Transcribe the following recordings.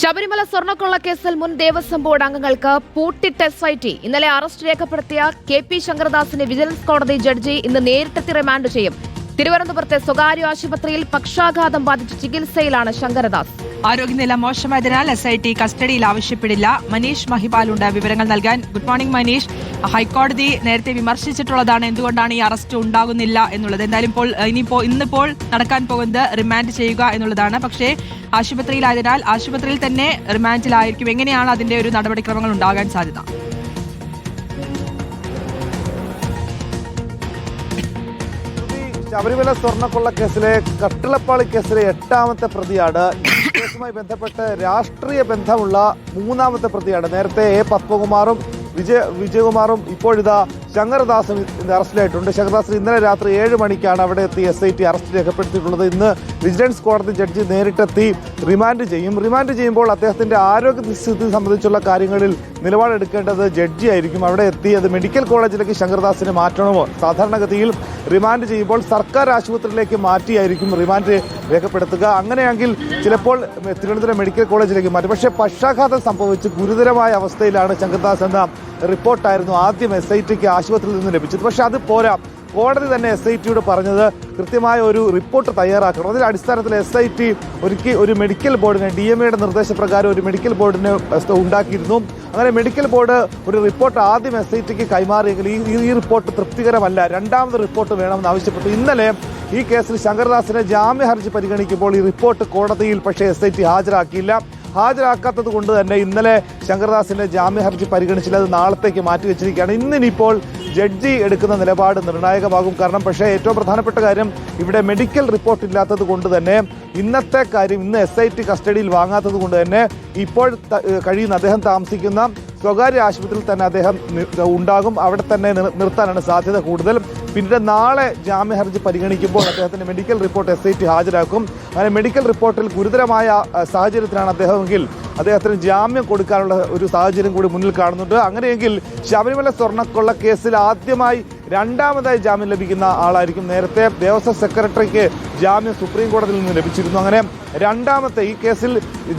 ശബരിമല സ്വർണക്കൊള്ള കേസിൽ മുൻ ദേവസ്വം ബോർഡ് അംഗങ്ങൾക്ക് പൂട്ടിട്ട് എസ് ഐ ടി ഇന്നലെ അറസ്റ്റ് രേഖപ്പെടുത്തിയ കെ പി ശങ്കരദാസിനെ വിജിലൻസ് കോടതി ജഡ്ജി ഇന്ന് നേരിട്ടെത്തി റിമാൻഡ് ചെയ്യും. തിരുവനന്തപുരത്തെ സ്വകാര്യ ആശുപത്രിയിൽ പക്ഷാഘാതം ബാധിച്ച് ചികിത്സയിലാണ് ശങ്കരദാസ്. ആരോഗ്യനില മോശമായതിനാൽ എസ് ഐ ടി കസ്റ്റഡിയിൽ ആവശ്യപ്പെടില്ല. മനീഷ് മഹിപാലുണ്ട് വിവരങ്ങൾ നൽകാൻ. Good morning Manish. ഹൈക്കോടതി നേരത്തെ വിമർശിച്ചിട്ടുള്ളതാണ്. എന്തുകൊണ്ടാണ് ഈ അറസ്റ്റ് ഉണ്ടാകുന്നില്ല എന്നുള്ളത്? എന്തായാലും ഇപ്പോൾ ഇനിയിപ്പോ ഇന്നിപ്പോൾ നടക്കാൻ പോകുന്നത് റിമാൻഡ് ചെയ്യുക എന്നുള്ളതാണ്. പക്ഷേ ആശുപത്രിയിലായതിനാൽ ആശുപത്രിയിൽ തന്നെ റിമാൻഡിലായിരിക്കും. എങ്ങനെയാണ് അതിന്റെ ഒരു നടപടിക്രമങ്ങൾ ഉണ്ടാകാൻ സാധ്യത? ശബരിമല സ്വർണക്കൊള്ള കേസിലെ കട്ടിളപ്പാളി കേസിലെ എട്ടാമത്തെ പ്രതിയാണ്. കേസുമായി ബന്ധപ്പെട്ട് രാഷ്ട്രീയ ബന്ധമുള്ള മൂന്നാമത്തെ പ്രതിയാണ്. നേരത്തെ എ പത്മകുമാറും വിജയ വിജയകുമാറും ഇപ്പോഴിതാ ശങ്കരദാസും ഇന്ന് അറസ്റ്റിലായിട്ടുണ്ട്. ശങ്കരദാസ് ഇന്നലെ രാത്രി ഏഴ് മണിക്കാണ് അവിടെ എത്തി എസ് ഐ ടി അറസ്റ്റ് രേഖപ്പെടുത്തിയിട്ടുള്ളത്. ഇന്ന് വിജിലൻസ് കോടതി ജഡ്ജി നേരിട്ടെത്തി റിമാൻഡ് ചെയ്യും. റിമാൻഡ് ചെയ്യുമ്പോൾ അദ്ദേഹത്തിന്റെ ആരോഗ്യസ്ഥിതി സംബന്ധിച്ചുള്ള കാര്യങ്ങളിൽ നിലപാടെടുക്കേണ്ടത് ജഡ്ജി ആയിരിക്കും. അവിടെ എത്തി അത് മെഡിക്കൽ കോളേജിലേക്ക് ശങ്കർദാസിനെ മാറ്റണമോ? സാധാരണഗതിയിൽ റിമാൻഡ് ചെയ്യുമ്പോൾ സർക്കാർ ആശുപത്രിയിലേക്ക് മാറ്റിയായിരിക്കും റിമാൻഡ് രേഖപ്പെടുത്തുക. അങ്ങനെയെങ്കിൽ ചിലപ്പോൾ തിരുവനന്തപുരം മെഡിക്കൽ കോളേജിലേക്ക് മാറ്റും. പക്ഷേ പക്ഷാഘാതം സംഭവിച്ച് ഗുരുതരമായ അവസ്ഥയിലാണ് ശങ്കർദാസ് എന്ന റിപ്പോർട്ടായിരുന്നു ആദ്യം എസ് ഐ ടിക്ക് ആശുപത്രിയിൽ നിന്ന് ലഭിച്ചത്. പക്ഷേ അത് പോരാ. കോടതി തന്നെ എസ് ഐ ടിയോട് പറഞ്ഞത് കൃത്യമായ ഒരു റിപ്പോർട്ട് തയ്യാറാക്കണം. അതിന്റെ അടിസ്ഥാനത്തിൽ എസ് ഐ ടി ഒരുക്കി ഒരു മെഡിക്കൽ ബോർഡിനെ ഡി എം എയുടെ നിർദ്ദേശപ്രകാരം ഒരു മെഡിക്കൽ ബോർഡിന് ഉണ്ടാക്കിയിരുന്നു. അങ്ങനെ മെഡിക്കൽ ബോർഡ് ഒരു റിപ്പോർട്ട് ആദ്യം എസ് ഐ ടിക്ക് കൈമാറിയെങ്കിൽ ഈ ഈ റിപ്പോർട്ട് തൃപ്തികരമല്ല. രണ്ടാമത് റിപ്പോർട്ട് വേണമെന്ന് ആവശ്യപ്പെട്ടു. ഇന്നലെ ഈ കേസിൽ ശങ്കർദാസിനെ ജാമ്യ ഹർജി പരിഗണിക്കുമ്പോൾ ഈ റിപ്പോർട്ട് കോടതിയിൽ പക്ഷേ എസ് ഐ ടി ഹാജരാക്കിയില്ല. ഹാജരാക്കാത്തത് കൊണ്ട് തന്നെ ഇന്നലെ ശങ്കർദാസിന്റെ ജാമ്യ ഹർജി പരിഗണിച്ചില്ല. അത് നാളത്തേക്ക് മാറ്റി വെച്ചിരിക്കുകയാണ്. ഇന്നിനിപ്പോൾ ജഡ്ജി എടുക്കുന്ന നിലപാട് നിർണായകമാകും. കാരണം പക്ഷേ ഏറ്റവും പ്രധാനപ്പെട്ട കാര്യം ഇവിടെ മെഡിക്കൽ റിപ്പോർട്ട് ഇല്ലാത്തത് കൊണ്ട് തന്നെ ഇന്നത്തെ കാര്യം ഇന്ന് എസ് ഐ ടി കസ്റ്റഡിയിൽ വാങ്ങാത്തത് കൊണ്ട് തന്നെ ഇപ്പോൾ കഴിയുന്ന അദ്ദേഹം താമസിക്കുന്ന സ്വകാര്യ ആശുപത്രിയിൽ തന്നെ അദ്ദേഹം ഉണ്ടാകും. അവിടെ തന്നെ നിർത്താനാണ് സാധ്യത കൂടുതൽ. പിന്നീട് നാളെ ജാമ്യ ഹർജി പരിഗണിക്കുമ്പോൾ അദ്ദേഹത്തിന്റെ medical report S I T ഹാജരാക്കും. അങ്ങനെ മെഡിക്കൽ റിപ്പോർട്ടിൽ ഗുരുതരമായ സാഹചര്യത്തിലാണ് അദ്ദേഹമെങ്കിൽ അദ്ദേഹത്തിന് ജാമ്യം കൊടുക്കാനുള്ള ഒരു സാഹചര്യം കൂടി മുന്നിൽ കാണുന്നുണ്ട്. അങ്ങനെയെങ്കിൽ ശബരിമല സ്വർണക്കൊള്ള കേസിൽ ആദ്യമായി രണ്ടാമതായി ജാമ്യം ലഭിക്കുന്ന ആളായിരിക്കും. നേരത്തെ ദേവസ്വം സെക്രട്ടറിക്ക് ജാമ്യം സുപ്രീം കോടതിയിൽ നിന്ന് ലഭിച്ചിരുന്നു. അങ്ങനെ രണ്ടാമത്തെ ഈ കേസിൽ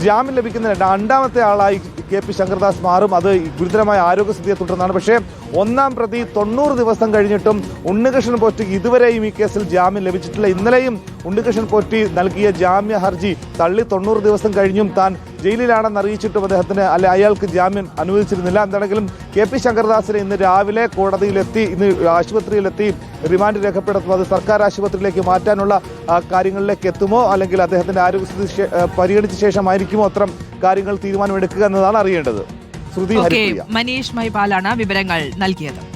ജാമ്യം ലഭിക്കുന്ന രണ്ടാമത്തെ ആളായി കെ പി ശങ്കർദാസ് മാറും. അത് ഗുരുതരമായ ആരോഗ്യസ്ഥിതിയെ തുടർന്നാണ്. പക്ഷേ ഒന്നാം പ്രതി തൊണ്ണൂറ് ദിവസം കഴിഞ്ഞിട്ടും ഉണ്ണികൃഷ്ണൻ പോറ്റി ഇതുവരെയും ഈ കേസിൽ ജാമ്യം ലഭിച്ചിട്ടില്ല. ഇന്നലെയും ഉണ്ണികൃഷ്ണൻ പോറ്റി നൽകിയ ജാമ്യ ഹർജി തള്ളി തൊണ്ണൂറ് ദിവസം കഴിഞ്ഞും താൻ ജയിലിലാണെന്ന് അറിയിച്ചിട്ടും അദ്ദേഹത്തിന് അല്ലെ അയാൾക്ക് ജാമ്യം അനുവദിച്ചിരുന്നില്ല. എന്താണെങ്കിലും കെ പി ശങ്കർദാസിനെ ഇന്ന് രാവിലെ കോടതിയിലെത്തി ഇന്ന് ആശുപത്രിയിലെത്തി റിമാൻഡ് രേഖപ്പെടുത്തും. അത് സർക്കാർ ആശുപത്രിയിലേക്ക് മാറ്റാനുള്ള കാര്യങ്ങളിലേക്ക് എത്തുമോ? അല്ലെങ്കിൽ അദ്ദേഹത്തിന്റെ ആരോഗ്യസ്ഥിതി പരിഗണിച്ച ശേഷമായിരിക്കുമോ? അത്തരം കാര്യങ്ങൾ തീരുമാനമെടുക്കുക എന്നതാണ് അറിയേണ്ടത്. ശ്രുതി മനീഷ് മഹിപാലാണ് വിവരങ്ങൾ നൽകിയത്.